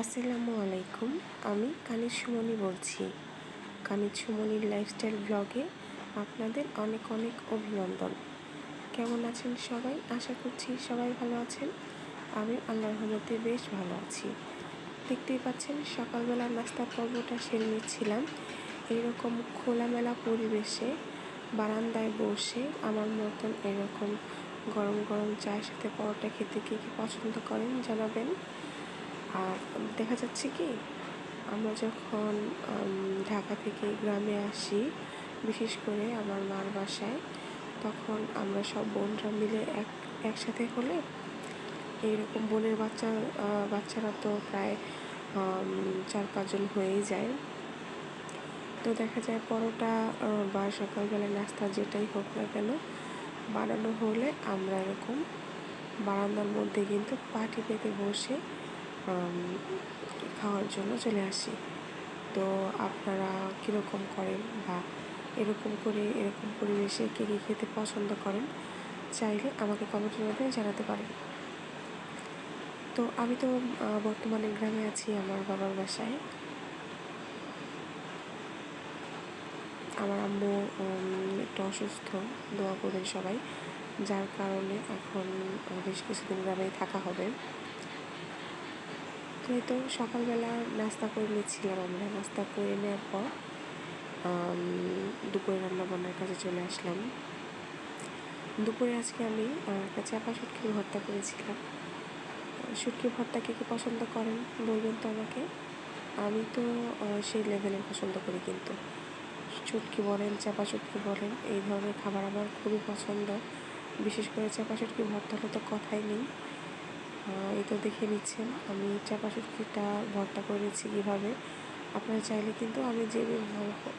আসসালামু আলাইকুম। আমি কানিজ সুমনি বলছি। কানিজ সুমনির লাইফস্টাইল ব্লগে আপনাদের অনেক অনেক অভিনন্দন। কেমন আছেন সবাই? আশা করছি সবাই ভালো আছেন। আমি আল্লাহর রহমতে বেশ ভালো আছি। দেখতেই পাচ্ছেন, সকালবেলা নাস্তার পর্বটা সেরে নিচ্ছিলাম। এরকম খোলামেলা পরিবেশে, বারান্দায় বসে আমার মতন এরকম গরম গরম চায়ের সাথে পরোটা খেতে কে কী পছন্দ করেন জানাবেন। আর দেখা যাচ্ছে কি, আমরা যখন ঢাকা থেকে গ্রামে আসি, বিশেষ করে আমার মার বাসায়, তখন আমরা সব বোনরা মিলে এক, একসাথে হলে এইরকম বোনের বাচ্চা বাচ্চারা তো প্রায় চার পাঁচজন হয়েই যায়। তো দেখা যায় পরোটা বা সকালবেলায় নাস্তা যেটাই হোক না কেন, বানানো হলে আমরা এরকম বারান্দার মধ্যে কিন্তু পাটি পেতে বসে খাওয়ার জন্য চলে আসি। তো আপনারা কীরকম করেন বা এরকম করে, এরকম পরিবেশে কে কী খেতে পছন্দ করেন, চাইলে আমাকে কমেন্টের মাধ্যমে জানাতে পারেন। তো আমি তো বর্তমানে গ্রামে আছি আমার বাবার বাসায়। আমার আম্মু একটু অসুস্থ, দোয়া করবেন সবাই। যার কারণে এখন বেশ কিছুদিন গ্রামেই থাকা হবে। এই তো সকালবেলা নাস্তা করে নিয়েছিলাম আমরা নাস্তা করে নেওয়ার পর দুপুরে রান্না বান্নার কাছে চলে আসলাম। দুপুরে আজকে আমি একটা চাপা শুটকি ভর্তা করেছিলাম। শুটকি ভর্তা কে কে পছন্দ করেন বলবেন তো আমাকে। আমি তো সেই লেভেলের পছন্দ করি কিন্তু। চুটকি বলেন চাপা চুটকি বলেন, এই ধরনের খাবার আমার খুবই পছন্দ। বিশেষ করে চাপা চুটকি ভর্তা হলে তো কথাই নেই। এই তো দেখে নিচ্ছেন। আমি চাপা শুটকিটা ভর্তা করেছি কীভাবে? আপনারা চাইলে কিন্তু আমি যে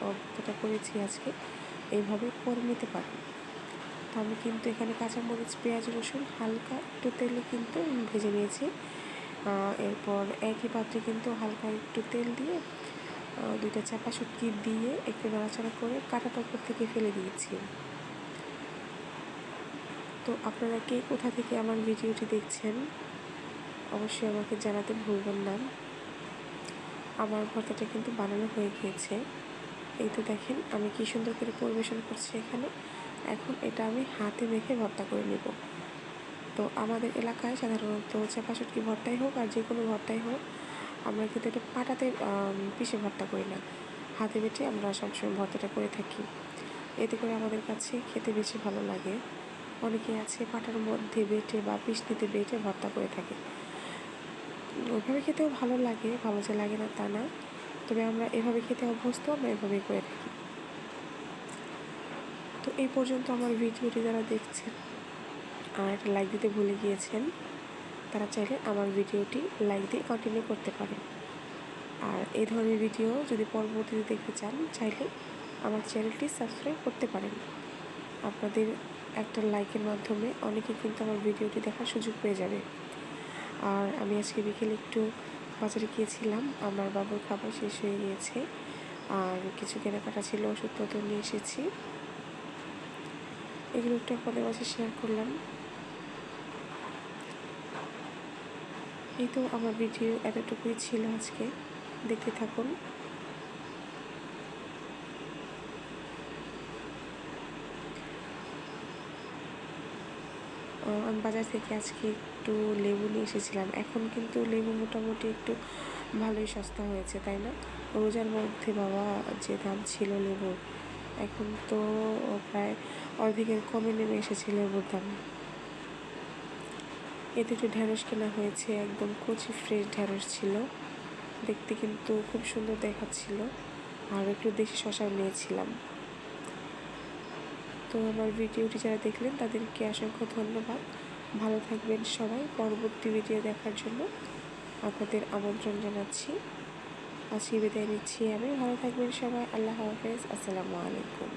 ভর্তাটা করেছি আজকে, এইভাবে করে নিতে পারেন। তো আমি কিন্তু এখানে কাঁচামরিচ, পেঁয়াজ, রসুন হালকা একটু তেলে কিন্তু ভেজে নিয়েছি। এরপর একই পাত্রে কিন্তু হালকা একটু তেল দিয়ে দুইটা চাপা শুটকি দিয়ে একটু নাড়াচাড়া করে কাটাটা উপর থেকে ফেলে দিয়েছি। তো আপনারা কে কোথা থেকে আমার ভিডিওটি দেখছেন অবশ্যই আমাকে জানাতে ভুলবেন না। আমার ভর্তাটা কিন্তু বানানো হয়ে গিয়েছে। এই তো দেখেন, আমি কি সুন্দর করে পরিবেশন করছি এখানে। এখন এটা আমি হাতে মেখে ভর্তা করে নেব। তো আমাদের এলাকায় সাধারণত চাপা ভর্তাই হোক আর যে কোনো ভর্তাই হোক, আমরা কিন্তু এটা পাটাতে পিষে ভর্তা করি না। হাতে বেটে আমরা সবসময় ভর্তাটা করে থাকি। এতে করে আমাদের কাছে খেতে বেশি ভালো লাগে। অনেকে আছে পাটার মধ্যে বেটে বা পিসনিতে বেটে ভর্তা করে থাকে। ওইভাবে খেতেও ভালো লাগে, ভালো যে লাগে না তা না। তবে আমরা এভাবে খেতে অভ্যস্ত, আমরা এভাবেই করে থাকি। তো এই পর্যন্ত আমার ভিডিওটি যারা দেখছেন আর একটা লাইক দিতে ভুলে গিয়েছেন, তারা চাইলে আমার ভিডিওটি লাইক দিয়ে কন্টিনিউ করতে পারেন। আর এই ধরনের ভিডিও যদি পরবর্তীতে দেখতে চান, চাইলে আমার চ্যানেলটি সাবস্ক্রাইব করতে পারেন। আপনাদের একটা লাইকের মাধ্যমে অনেকে কিন্তু আমার ভিডিওটি দেখার সুযোগ পেয়ে যাবে। আর আমি আজকে বিকেলে একটু বাজারে গিয়েছিলাম। আমার বাবুর খাবার শেষ হয়ে গিয়েছে। আর কিছু কেনাকাটা ছিল, ওষুধপত্র নিয়ে এসেছি। এগুলো একটু আপনাদের মাঝে শেয়ার করলাম। এই তো আমার ভিডিও এতটুকুই ছিল আজকে। দেখতে থাকুন। আমি বাজার থেকে আজকে একটু লেবু নিয়ে এসেছিলাম। এখন কিন্তু লেবু মোটামুটি একটু ভালোই সস্তা হয়েছে, তাই না? রোজার মধ্যে বাবা যে দাম ছিল লেবুর এখন তো প্রায় অর্ধেকের কমে নেমে এসেছে লেবুর দাম। এতে একটু ঢ্যাঁড়স কেনা হয়েছে, একদম কচি ফ্রেশ ঢ্যাঁড়স ছিল। দেখতে কিন্তু খুব সুন্দর দেখাচ্ছিল। আর একটু দেশি শশাও নিয়েছিলাম। তো আমার ভিডিওটি যারা দেখলেন তাদেরকে অসংখ্য ধন্যবাদ। ভালো থাকবেন সবাই। পরবর্তী ভিডিও দেখার জন্য আপনাদের আমন্ত্রণ জানাচ্ছি। আজকে বিদায় নিচ্ছি আমি। ভালো থাকবেন সবাই। আল্লাহ হাফেজ। আসসালামু আলাইকুম।